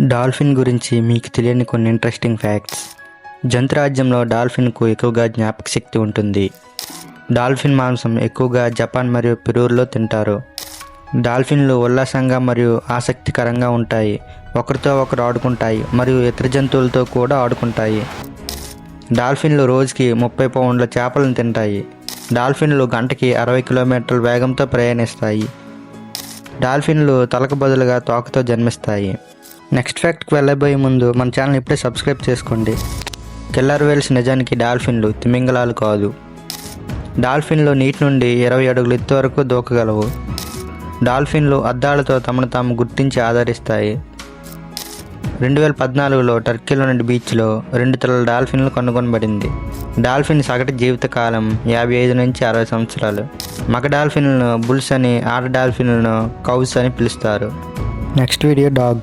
Dolphin గురించి మీకు తెలియని కొన్ని ఇంట్రెస్టింగ్ ఫ్యాక్ట్స్ జంతురాజ్యంలో డాల్ఫిన్కు ఎక్కువగా జ్ఞాపక శక్తి ఉంటుంది. డాల్ఫిన్ మాంసం ఎక్కువగా జపాన్ మరియు పెరూరులో తింటారు. డాల్ఫిన్లు ఉల్లాసంగా మరియు ఆసక్తికరంగా ఉంటాయి. ఒకరితో ఒకరు ఆడుకుంటాయి మరియు ఇతర జంతువులతో కూడా ఆడుకుంటాయి. డాల్ఫిన్లు రోజుకి ముప్పై పౌండ్ల చేపలను తింటాయి. డాల్ఫిన్లు గంటకి అరవై కిలోమీటర్ల వేగంతో ప్రయాణిస్తాయి. డాల్ఫిన్లు తలకు బదులుగా తోకతో జన్మిస్తాయి. నెక్స్ట్ ఫ్యాక్ట్కి వెళ్ళబోయే ముందు మన ఛానల్ ఇప్పుడే సబ్స్క్రైబ్ చేసుకోండి. కిల్లర్ వేల్స్ నిజానికి డాల్ఫిన్లు తిమింగలాలు కాదు. డాల్ఫిన్లు నీటి నుండి ఇరవై అడుగులు ఎత్తు వరకు దూకగలవు. డాల్ఫిన్లు అద్దాలతో తమను తాము గుర్తించి ఆదరిస్తాయి. రెండు వేల పద్నాలుగులో టర్కీలోని బీచ్లో రెండు తలల డాల్ఫిన్లు కనుగొనబడింది. డాల్ఫిన్ సగటు జీవితకాలం యాభై ఐదు నుంచి అరవై సంవత్సరాలు. మగ డాల్ఫిన్లను బుల్స్ అని ఆడ డాల్ఫిన్లను కౌస్ అని పిలుస్తారు. Next video dog.